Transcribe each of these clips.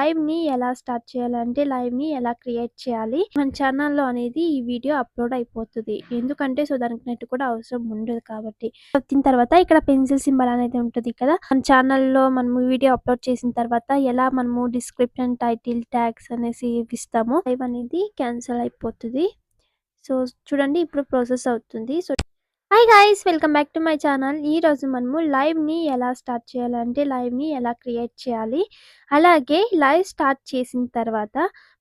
లైవ్‌ని ఎలా స్టార్ట్ చేయాలంటే లైవ్‌ని ఎలా క్రియేట్ చేయాలి? మన ఛానల్‌లో అనేది ఈ వీడియో అప్‌లోడ్ అయిపోతుంది ఎందుకంటే సో, దానికి నెట్ కూడా అవసరం ఉండదు కాబట్టి. వచ్చిన తర్వాత ఇక్కడ పెన్సిల్ సింబల్ అనేది ఉంటది కదా! మన ఛానల్‌లో మనము వీడియో అప్‌లోడ్ చేసిన తర్వాత ఎలా మనము డిస్క్రిప్షన్, టైటిల్, ట్యాగ్స్ అనేసి ఇస్తాము లైవ్ అనేది క్యాన్సిల్ అయిపోతుంది సో, చూడండి ఇప్పుడు ప్రాసెస్ అవుతుంది. So hi guys welcome back to my channel. ఈరోజు మనము లైవ్‌ని ఎలా స్టార్ట్ చేయాలంటే లైవ్‌ని ఎలా క్రియేట్ చేయాలి? అలాగే లైవ్ స్టార్ట్ చేసిన తర్వాత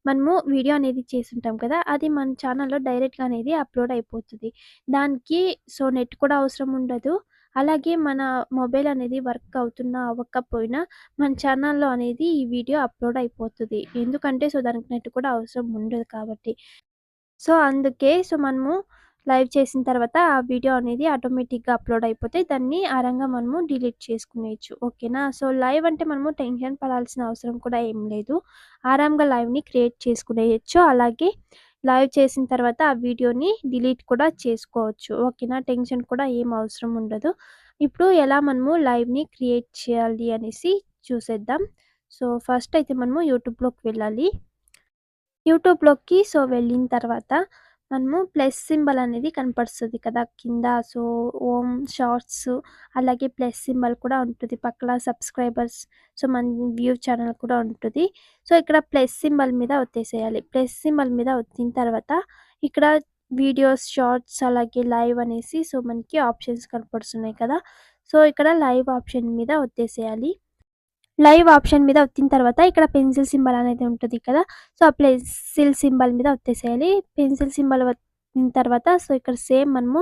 మనము వీడియో అనేది చేసుంటాం కదా! అది మన ఛానల్‌లో డైరెక్ట్‌గా అనేది అప్‌లోడ్ అయిపోతుంది దానికి సో, నెట్ కూడా అవసరం ఉండదు. అలాగే మన మొబైల్ అనేది వర్క్ అవుతున్నా అవ్వకపోయినా మన ఛానల్‌లో అనేది ఈ వీడియో అప్‌లోడ్ అయిపోతుంది ఎందుకంటే సో, దానికి నెట్ కూడా అవసరం ఉండదు కాబట్టి. సో, అందుకే సో, మనము లైవ్ చేసిన తర్వాత ఆ వీడియో అనేది ఆటోమేటిక్‌గా అప్‌లోడ్ అయిపోతే దాన్ని ఆరంగా మనము డిలీట్ చేసుకునేయచ్చు ఓకేనా? సో, లైవ్ అంటే మనము టెన్షన్ పడాల్సిన అవసరం కూడా ఏం లేదు. ఆరాంగా లైవ్‌ని క్రియేట్ చేసుకునేయచ్చు అలాగే లైవ్ చేసిన తర్వాత ఆ వీడియోని డిలీట్ కూడా చేసుకోవచ్చు. ఓకేనా? టెన్షన్ కూడా ఏం అవసరం ఉండదు. ఇప్పుడు ఎలా మనము లైవ్‌ని క్రియేట్ చేయాలి అనేసి చూసేద్దాం. సో, ఫస్ట్ అయితే మనము యూట్యూబ్‌లోకి వెళ్ళాలి. యూట్యూబ్‌లోకి సో, వెళ్ళిన తర్వాత మనము ప్లస్ సింబల్ అనేది కనపడుతుంది కదా! కింద సో, ఓం షార్ట్స్ అలాగే ప్లస్ సింబల్ కూడా ఉంటుంది పక్కన సబ్స్క్రైబర్స్ సో, మన వ్యూ ఛానల్ కూడా ఉంటుంది సో, ఇక్కడ ప్లస్ సింబల్ మీద ఒత్తేసేయాలి. ప్లస్ సింబల్ మీద ఒత్తిన తర్వాత ఇక్కడ వీడియోస్, షార్ట్స్ అలాగే లైవ్ అనేసి సో, మనకి ఆప్షన్స్ కనపడుతున్నాయి కదా! సో, ఇక్కడ లైవ్ ఆప్షన్ మీద ఒత్తేసేయాలి. లైవ్ ఆప్షన్ మీద వచ్చిన తర్వాత ఇక్కడ పెన్సిల్ సింబల్ అనేది ఉంటుంది కదా! సో, ఆ పెన్సిల్ సింబల్ మీద వచ్చేసేయాలి పెన్సిల్ సింబల్ వచ్చిన తర్వాత సో, ఇక్కడ సేమ్ మనము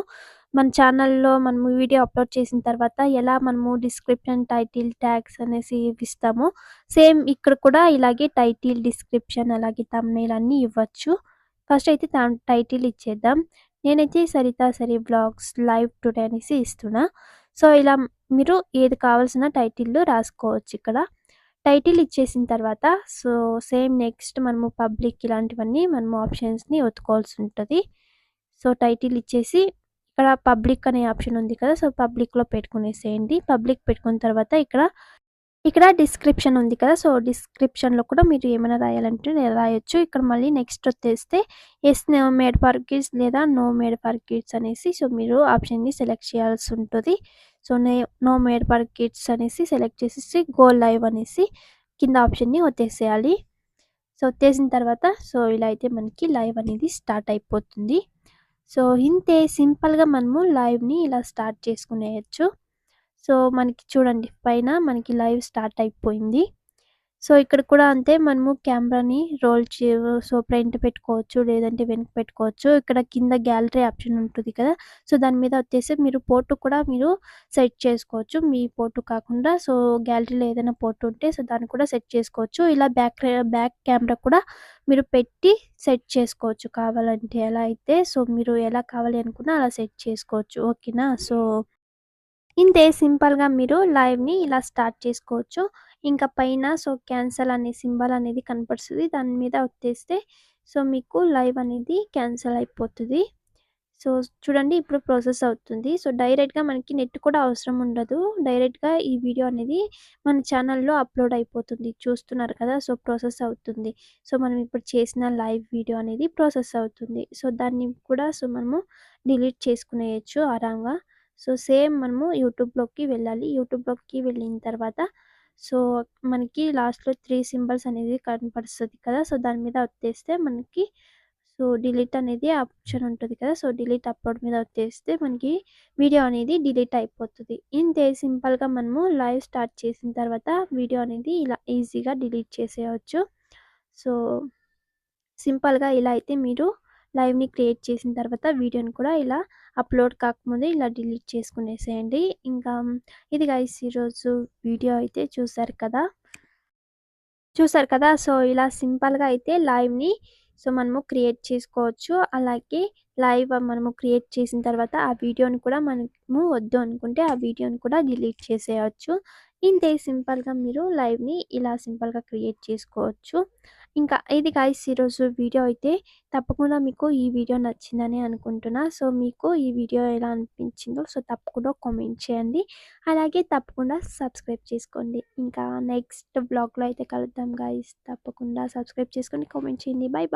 మన ఛానల్‌లో మనము వీడియో అప్‌లోడ్ చేసిన తర్వాత ఎలా మనము డిస్క్రిప్షన్, టైటిల్, ట్యాగ్స్ అనేసి ఇస్తామో సేమ్ ఇక్కడ కూడా ఇలాగే టైటిల్, డిస్క్రిప్షన్ అలాగే థంబ్‌నెయిల్ అన్నీ ఇవ్వచ్చు. ఫస్ట్ అయితే టైటిల్ ఇచ్చేద్దాం. నేనైతే సరితా సరి బ్లాగ్స్ లైవ్ టుడే అనేసి ఇస్తున్నా. సో, ఇలా మీరు ఏది కావాల్సిన టైటిల్లు రాసుకోవచ్చు ఇక్కడ. టైటిల్ ఇచ్చేసిన తర్వాత సో, సేమ్ నెక్స్ట్ మనము పబ్లిక్ ఇలాంటివన్నీ మనము ఆప్షన్స్‌ని ఒత్తుకోవాల్సి ఉంటది. సో, టైటిల్ ఇచ్చేసి ఇక్కడ పబ్లిక్ అనే ఆప్షన్ ఉంది కదా! సో, పబ్లిక్‌లో పెట్టుకునేసేయండి. పబ్లిక్ పెట్టుకున్న తర్వాత ఇక్కడ ఇక్కడ డిస్క్రిప్షన్ ఉంది కదా! సో, డిస్క్రిప్షన్‌లో కూడా మీరు ఏమైనా రాయాలంటే రాయొచ్చు. ఇక్కడ మళ్ళీ నెక్స్ట్ వచ్చేస్తే yes no made for kids లేదా నో మేడ్ ఫర్ కిడ్స్ అనేసి సో, మీరు ఆప్షన్‌ని సెలెక్ట్ చేయాల్సి ఉంటుంది సో, నే నో మేడ్ ఫర్ కిడ్స్ అనేసి సెలెక్ట్ చేసేసి గో లైవ్ అనేసి కింద ఆప్షన్‌ని వచ్చేసేయాలి సో, వచ్చేసిన తర్వాత సో, ఇలా అయితే మనకి లైవ్ అనేది స్టార్ట్ అయిపోతుంది. సో, ఇంతే సింపుల్‌గా మనము లైవ్‌ని ఇలా స్టార్ట్ చేసుకునేయొచ్చు. సో, మనకి చూడండి పైన మనకి లైవ్ స్టార్ట్ అయిపోయింది. సో, ఇక్కడ కూడా అంతే మనము కెమెరాని రోల్ చే సో, ప్రింట్ పెట్టుకోవచ్చు. లేదంటే వెనక్కి పెట్టుకోవచ్చు. ఇక్కడ కింద గ్యాలరీ ఆప్షన్ ఉంటుంది కదా! సో, దాని మీద వచ్చేసి మీరు ఫోటో కూడా మీరు సెట్ చేసుకోవచ్చు. మీ ఫోటో కాకుండా సో, గ్యాలరీలో ఏదైనా ఫోటో ఉంటే సో, దాన్ని కూడా సెట్ చేసుకోవచ్చు. ఇలా బ్యాక్ బ్యాక్ కెమెరా కూడా మీరు పెట్టి సెట్ చేసుకోవచ్చు కావాలంటే. ఎలా అయితే సో, మీరు ఎలా కావాలి అనుకున్నా అలా సెట్ చేసుకోవచ్చు. ఓకేనా? సో, ఇంతే సింపుల్‌గా మీరు లైవ్‌ని ఇలా స్టార్ట్ చేసుకోవచ్చు. ఇంకా పైన సో, క్యాన్సల్ అనే సింబల్ అనేది కనపడుతుంది దాని మీద వచ్చేస్తే సో, మీకు లైవ్ అనేది క్యాన్సిల్ అయిపోతుంది సో, చూడండి ఇప్పుడు ప్రాసెస్ అవుతుంది. సో, డైరెక్ట్‌గా మనకి నెట్ కూడా అవసరం ఉండదు. డైరెక్ట్‌గా ఈ వీడియో అనేది మన ఛానల్‌లో అప్‌లోడ్ అయిపోతుంది. చూస్తున్నారు కదా! సో, ప్రాసెస్ అవుతుంది. సో, మనం ఇప్పుడు చేసిన లైవ్ వీడియో అనేది ప్రాసెస్ అవుతుంది. సో, దాన్ని కూడా సో, మనము డిలీట్ చేసుకునేయచ్చు ఆరాంగా. సో, సేమ్ మనము యూట్యూబ్‌లోకి వెళ్ళాలి. యూట్యూబ్‌లోకి వెళ్ళిన తర్వాత సో, మనకి లాస్ట్‌లో త్రీ సింబల్స్ అనేది కనపడుస్తది కదా! సో, దాని మీద వచ్చేస్తే మనకి సో, డిలీట్ అనేది ఆప్షన్ ఉంటుంది కదా! సో, డిలీట్ అప్‌లోడ్ మీద వచ్చేస్తే మనకి వీడియో అనేది డిలీట్ అయిపోతుంది ఇంతే సింపుల్‌గా మనము లైవ్ స్టార్ట్ చేసిన తర్వాత వీడియో అనేది ఇలా ఈజీగా డిలీట్ చేసేయచ్చు సో, సింపుల్‌గా ఇలా అయితే మీరు లైవ్‌ని క్రియేట్ చేసిన తర్వాత వీడియోని కూడా ఇలా అప్‌లోడ్ కాకముందే ఇలా డిలీట్ చేసుకునేసేయండి. ఇంకా ఇది గైస్ ఈరోజు వీడియో అయితే చూసారు కదా! చూసారు కదా! సో, ఇలా సింపుల్‌గా అయితే లైవ్‌ని సో, మనము క్రియేట్ చేసుకోవచ్చు. అలాగే లైవ్ మనము క్రియేట్ చేసిన తర్వాత ఆ వీడియోని కూడా మనము వద్దు అనుకుంటే ఆ వీడియోని కూడా డిలీట్ చేసేయచ్చు ఇంతే సింపుల్‌గా మీరు లైవ్‌ని ఇలా సింపుల్‌గా క్రియేట్ చేసుకోవచ్చు. ఇంకా ఇది గాయస్ ఈరోజు వీడియో అయితే తప్పకుండా మీకు ఈ వీడియో నచ్చిందని అనుకుంటున్నా. సో మీకు ఈ వీడియో ఎలా అనిపించిందో సో తప్పకుండా కామెంట్ చేయండి. అలాగే తప్పకుండా సబ్స్క్రైబ్ చేసుకోండి. ఇంకా నెక్స్ట్ బ్లాగ్లో అయితే కలుద్దాం గాయస్ తప్పకుండా సబ్స్క్రైబ్ చేసుకోండి కామెంట్ చేయండి. Bye bye